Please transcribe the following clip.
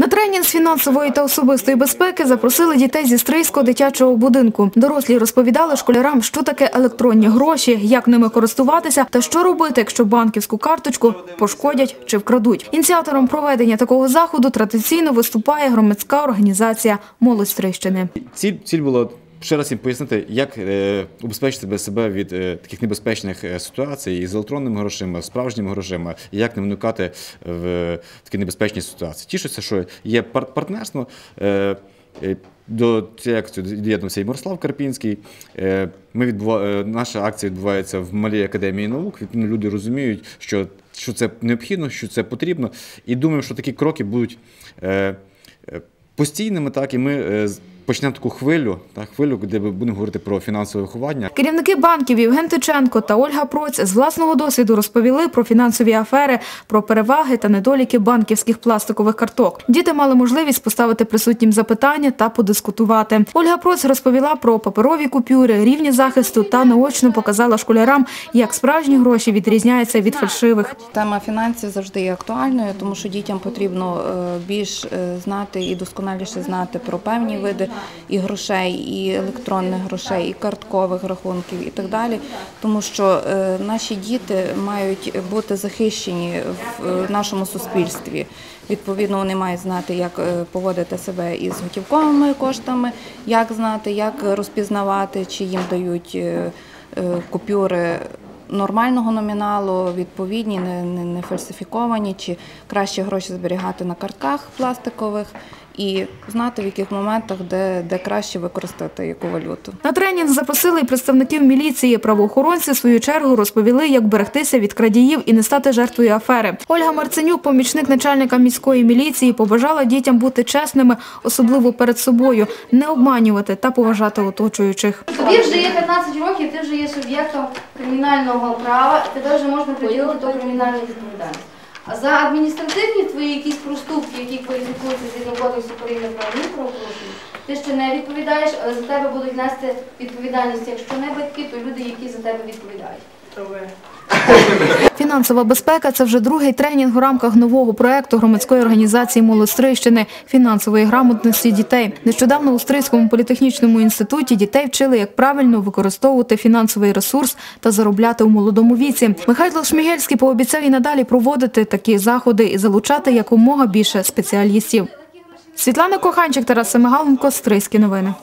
На тренінг з фінансової та особистої безпеки запросили дітей зі Стрийського дитячого будинку. Дорослі розповідали школярам, що таке електронні гроші, як ними користуватися та що робити, якщо банківську карточку пошкодять чи вкрадуть. Ініціатором проведення такого заходу традиційно виступає громадська організація «Молодь Стрийщини». Ціль, ціль було ще раз їм пояснити, як е, убезпечити себе- від е, таких небезпечних е, ситуацій із електронними грошима, справжніми грошима, і як не вникати в такі небезпечні ситуації. Тішуся, що є пар- партнерство. До цієї акції доєднався і Мирослав Карпінський. Ми відбува... Наша акція відбувається в Малій академії наук. Відповідно, люди розуміють, що, що це необхідно, що це потрібно. І думаю, що такі кроки будуть постійними, так, і ми почнемо таку хвилю, так, хвилю, де ми будемо говорити про фінансове виховання. Керівники банків Євген Тиченко та Ольга Проць з власного досвіду розповіли про фінансові афери, про переваги та недоліки банківських пластикових карток. Діти мали можливість поставити присутнім запитання та подискутувати. Ольга Проць розповіла про паперові купюри, рівні захисту та наочно показала школярам, як справжні гроші відрізняються від фальшивих. Тема фінансів завжди є актуальною, тому що дітям потрібно е, більш е, знати і досконаліше знати про певні види і грошей, і електронних грошей, і карткових рахунків, і так далі. Тому що е, наші діти мають бути захищені в е, нашому суспільстві. Відповідно, вони мають знати, як е, поводити себе із готівковими коштами, як знати, як розпізнавати, чи їм дають купюри нормального номіналу, відповідні, не, не, не фальсифіковані, чи краще гроші зберігати на картках пластикових і знати в яких моментах, де, де краще використати яку валюту. На тренінг запросили й представників міліції. Правоохоронці в свою чергу розповіли, як берегтися від крадіїв і не стати жертвою афери. Ольга Марценюк, помічник начальника міської міліції, побажала дітям бути чесними, особливо перед собою, не обманювати та поважати оточуючих. Тобі вже є 15 років, ти вже є суб'єктом кримінального права, і тебе вже можна приділити до кримінальної відповідальності. За адміністративні твої якісь проступки, які кваліфікуються згідно кодексу України про адмінправопорушення, ти ще не відповідаєш, але за тебе будуть нести відповідальність. Якщо не батьки, то люди, які за тебе відповідають. Фінансова безпека це вже другий тренінг у рамках нового проекту громадської організації «Молодь Стрийщини» фінансової грамотності дітей. Нещодавно у Стрийському політехнічному інституті дітей вчили, як правильно використовувати фінансовий ресурс та заробляти у молодому віці. Михайло Шмігельський пообіцяв і надалі проводити такі заходи і залучати якомога більше спеціалістів. Світлана Коханчик, Тарас Семигаленко, Стрийські новини.